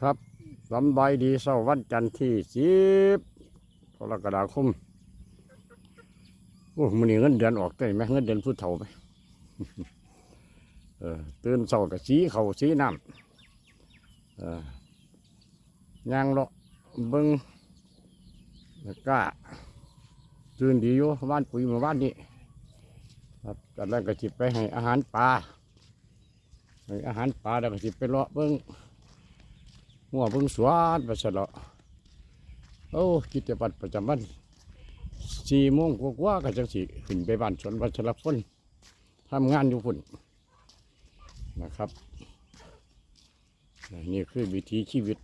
ครับสำบายดีเสาวันจันทร์ที่สิบกรกฎาคมโอ้มันนี่เงินเดือนออกได้ไหมเงินเดือนผู้เฒ่าไหมเออตื่นเสาร์กับสีเขาสีน้ำเออย่างเลาะเบิ้งแล้วก็ตื่นดีอยู่บ้านปุ๋ยมาบ้านนี้ครับกันแล้วก็จิบไปให้อาหารปลาให้อาหารปลาแล้วก็จิบไปเลาะเบิ้ง หัวเบิ่งสวนไปซะล้วโอ้กิจวัตรประจำวันสี่โมงกว่าๆก็จังสิขึ้นไปบ้านสวนวัชรพลทำงานอยู่พุ่นนะครับ นี่คือวิถีชีวิต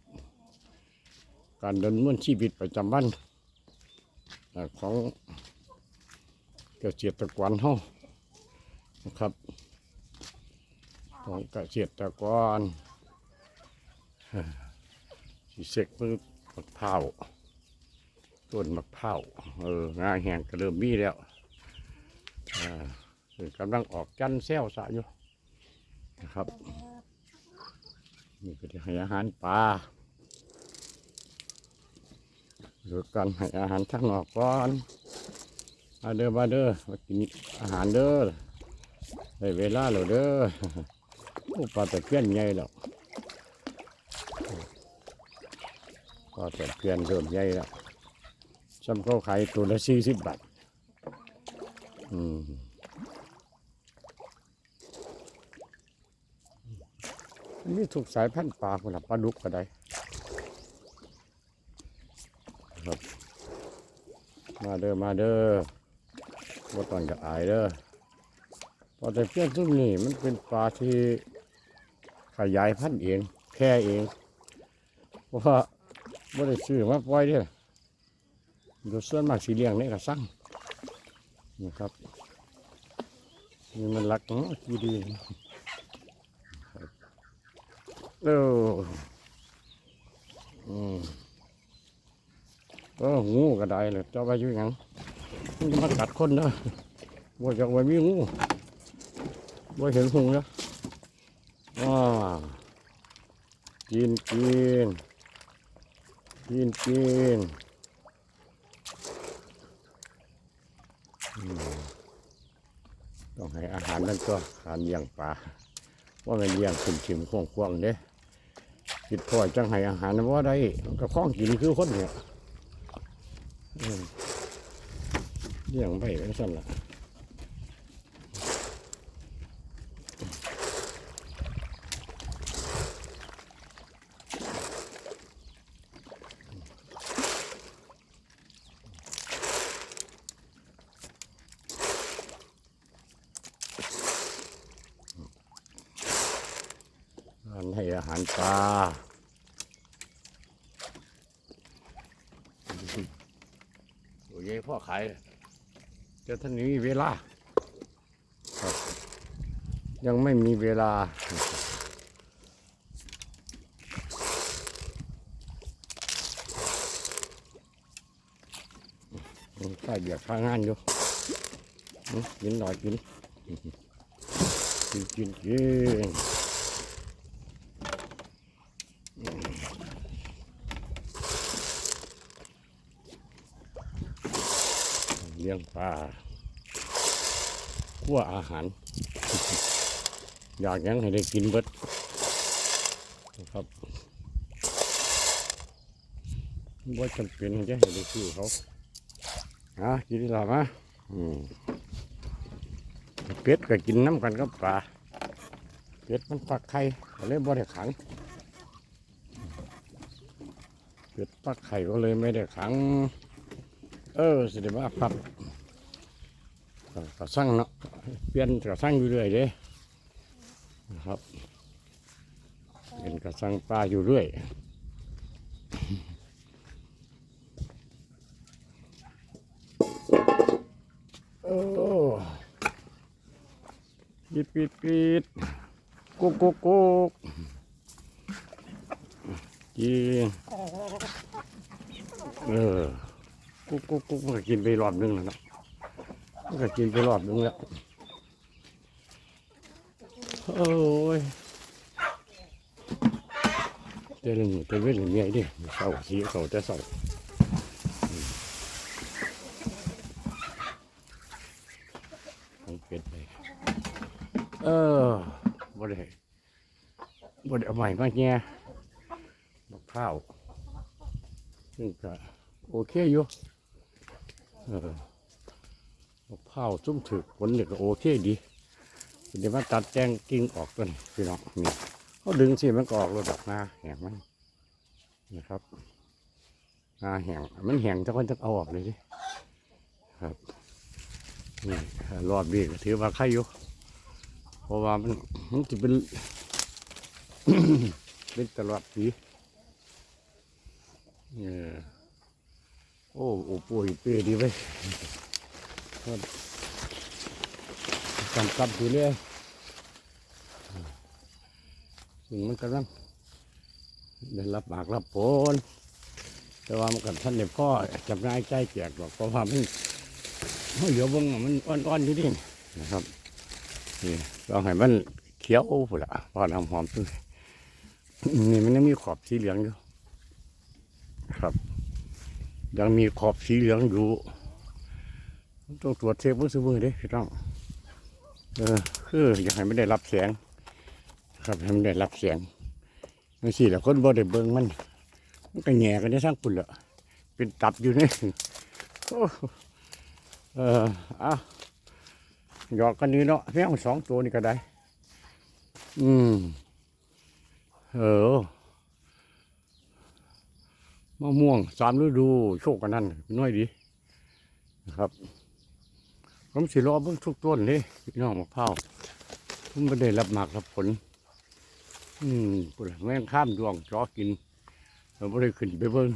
การดำเนินชีวิตประจำวันของเกษตรกรเฮานะครับ ของเกษตรกร สีเสกมือมะพร้าวต้นมะพร้าวเอองาแห้งก็เริ่มมีแล้วอ่ากำลังออกจันทร์แซวสะอยู่นะครับนี่ก็จะให้อาหารปลาหรือการให้อาหารทั้งนอกก่อนมาเด้อมาเด้อมากินอาหารเด้อได้เวลาแล้วเด้อปลาตะเพียนใหญ่แล้ว ก็แต่เพียนเริ่มใหญ่แล้วซ้ำเขาขายตัวละสี่สิบบาทอืมมีถูกสายพันธุ์ปลาคนละปลาดุกก็ได้ครับมาเด้อมาเด้อว่าตอนจะอายเด้อพอแต่เพี้ยนทุกนี่มันเป็นปลาที่ขยายพันธุ์เองแพร่เอง เพราะว่า บ่ได้ซื้อมาปล่อยเด้อโดยส่วนมากสีเลี้ยงในกระสั่งนะครับนี่มันรักเนาะกี่ดีเอออืมเอองูก็ได้เลยเจ้าไปอยู่หยังมันจะมากัดคนเด้อบ่อยากไว้มีงูบ่เห็นหงเด้อว้ากินกิน กินกินต้องให้อาหารนั่นก็อาหารเลี้ยงปลาว่ามันเลี้ยงขึ้นชิมควงควงๆเด้คิดพ่อจังให้อาหารว่าได้ก็ข้องกินคือคนเนี่ยเลี้ยงไปเป็นสั้นละ อันให้อาหารปลาโอ้ยพ่อขายเจ้าท่านนี้มีเวลาครับ ยังไม่มีเวลาข้าเบียดข้างานอยู่อื้อกินหน่อยกินกินกินกิน ลี้ยงปลาขั้วอาหาร อยากยังให้ได้กินเบิดนะครับว่าจำเป็นจะให้ได้ซื้อเขาอะกินดีหรอมะอืมเป็ดก็กินน้ำกันกับปลาเป็ดมันปักไข่ก็เลยบ่ได้ขังเป็ดปักไข่ก็เลยไม่ได้ขัง เออสิเดมาพับ ก็ก็สั่งเนาะเปลี่ยนก็สั่งอยู่เรื่อยเด้นะครับเป็นก็สั่งปลาอยู่เรื่อยโอ้ปิดปิดปิดกุกกุกกุกกินเออกุกกุกกุกมันก็กินไปรอบนึงแล้วเนาะ ก็กินไปรอบนึงแล้วโอ้ยแต่ละมือแต่เว้นเงี้ยดิเศร้าสีเขาแต่เศร้าเป็ดไปเออบ่ได้บ่ได้เอาใหม่มาแง่มะพร้าวซึ่ก็โอเคอยู่เออ มะพร้าวจุ่มถึกผลเนี่ยก็โอเคดีเดี๋ยวมาตัดแจงกิ่งออกตัวนี้พี่น้องนี่เขาดึงสิมันก็ออกแล้วดอกนาแหงมันนะครับนาแหงมันแหงถ้าคนจะเอาออกเลยดิครับนี่รอบนี้ก็ถือว่าใครอยู่เพราะว่ามันมันจะเป็นเป็นตลอดปีเออโอ้โอ้ป่วยเปรดีไว้ย กำกับอยู่เลยสิ่งมันกำลังได้รับปากรับผลแต่ว่ามันกับท่านเนี่ยพ่อจำนายใจแจกหรอกเพราะว่ามันเฮ้ยเดี๋ยวเบิ่งมันอ่อนๆอยู่ดินะครับนี่ลองให้มันเขียวพุ่นละพอน้ำหอมตัวนี้นี่มันยังมีขอบสีเหลืองอยู่ครับ ยังมีขอบสีเหลืองอยู่ ต้องตรวจเช็คมือซื้อมือเด้พี่น้องเออคืออยากให้มันได้รับแสงครับให้มันได้รับแสงไม่สิแล้วคนบ่ได้เบิ่งมันมันก็แง่กันได้ทั้างปุ่นละเป็นตับอยู่นี่โอ้เอออะหยอกกันนี้เนาะแม่งสองตัวนี่ก็ได้ อืมเออมะม่วงสามฤดู โชคกันนั่นน้อยดีนะครับ ผมสิรอเบิ่งทุกต้นเลยพี่น้องมะพร้าวผมไม่ได้รับหมากรับผล อืมปุ่นแม่งข้ามดวงจอกินเราไม่ได้ขึ้นไปเบิ่ง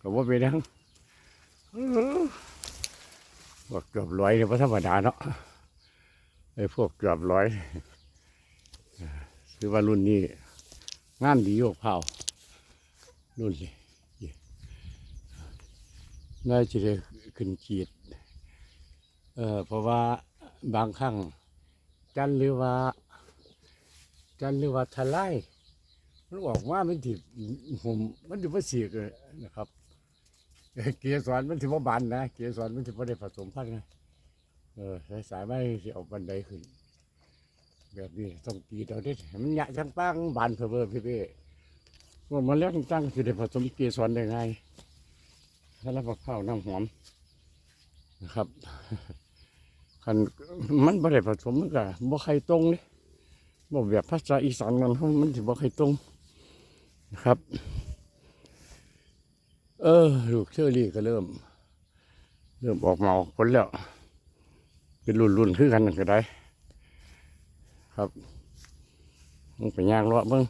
ก็ว่าไปนั่งเออพวกเกือบร้อยเนี่ยพระธรรมดาเนาะไอ้พวกเกือบร้อยคือว่ารุ่นนี้งานดีโยกเผารุ่นนี้น่าจะได้ขึ้นจีด เออเพราะว่าบางครั้งจันทร์หรือว่า จันทร์หรือว่าทลายมันออกมามันถิผมมันถือว่าเสียเลยนะครับ เกียร์สอนมันถือว่าบานนะเกียร์สอนมันถือว่าได้ผสมพันธุ์ไงเออสายสายไม่สิเอาบันไดขึ้น แบบนี้ต้องตีเอาได้ให้มันหยะจังปังบานเพอเบอร์พี่เป้ว่ามันเลี้ยงจังคือได้ผสมเกียร์สรได้ไงถ้าเราข้าน้ำหอมนะครับ คันมันบ่ได้ผสมมันก็บ่ไข่ตรงเลยบ่แบบภาษาอีสานมันมันสิบ่ไข่ตรงนะครับ เออลูกเชอรี่ก็เริ่ม เริ่มออกมาออกผลแล้ว เป็นรุ่นๆคือกันกันก็ได้ ครับมึงไปย่างเลาะเบิ้ง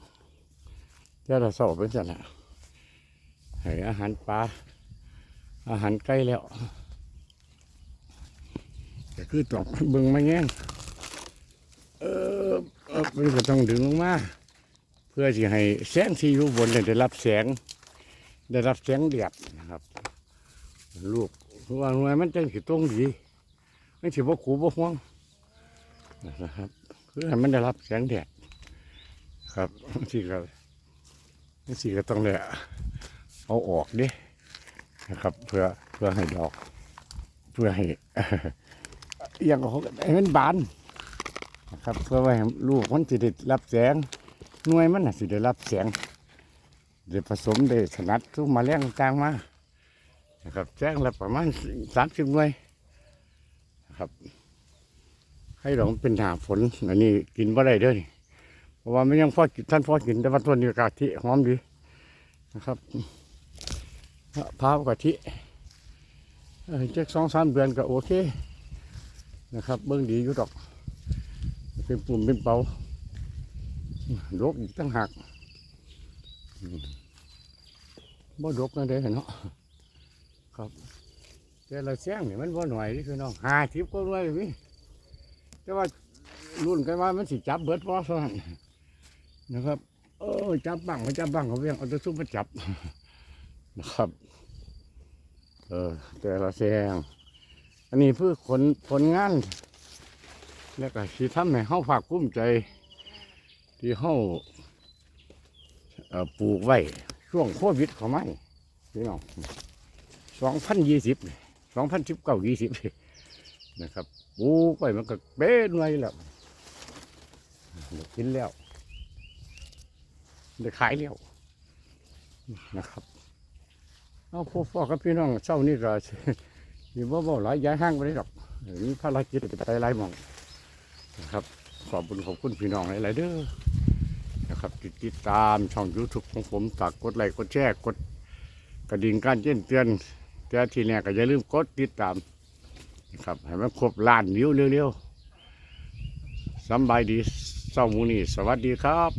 เจ้าเราสอบเป็นจังละให้อาหารปลาอาหารไก่แล้ว ก็คือตอกเบิ้งมาแง่งเออเออมันก็ต้องดึงลงมาเพื่อที่ให้แสงที่อยู่บนเนี่ยได้รับแสง ได้รับแสงแดดนะครับ ลูกเพราะว่าหน่วยมันจังสิตรงดีไม่สิบ่ขู่บ่ห่วงนะครับเพื่อให้มันได้รับแสงแดดครับที่ก็ที่ก็ต้องเลยเอาออกดินะครับ เพื่อเพื่อให้ดอก เพื่อให้ อหย่างของให้มันบานนะครับเพื่อไว้ให้ลูกมันจะได้รับแสงหน่วยมันน่ะสิได้รับแสงได้ผสมได้ถนัดทุกมาแรงต่างมานะครับแจ้งละประมาณสามสิบหน่วยนะครับ ให้เราเป็นหนาฝนอันนี้กินบ่ได้เด้อนี่เพราะว่าไม่ยังพอกินท่านพอกินแต่ว่าตัวนี้กะทิหอมดีนะครับพร้าวกะทิเอ่เจ็กสองสามเดือนก็โอเค นะครับ เบิ้องดีอยู่ดอก เป็นปุ่มเป็นเปาโรกอีกตั้งหักบ่ดกนั่นเด้เนาะครับ แต่ละเสียงนี่ยมันบ่หน่อยนี่คือน้องหาทิพก็รวยพี่แต่ว่ารุ่นกันว่ามันสิจับเบิดพอสนั่นนะครับเออจับบังมาจับบังเขาเพียงเอาตัวซุปมาจับนะครับ เออแต่ละแซง อันนี้เพื่อผลผลงาน แล้วก็สิทำให้เฮาภาคภูมิใจ ที่เฮาอ่อปลูกไว้ช่วงโควิดเขาไหมพี่น้องสองพันยี่สิบสองพันสิบเก้ายี่สิบนะครับปลูกไว้มันก็เป็นไว้แล้วได้กินแล้วได้ขายแล้วนะครับ เอาพวกพ่อกับพี่น้องเช้านี้ก็ มีบ่บ่หลายย้ายห้างไปได้หรอกมีภารกิจไปหลายมองนะครับ ขอบคุณขอบคุณพี่น้องหลายๆเด้อนะครับติดติดตามช่อง YouTube ของผมฝากกดไลค์กดแชร์กดกระดิ่งการแจ้งเตือน แต่ทีเนี้ก็อย่าลืมกดติดตามนะครับให้มันครบล้านวิวเร็วๆสบายดีเศร้ามูนี่สวัสดีครับ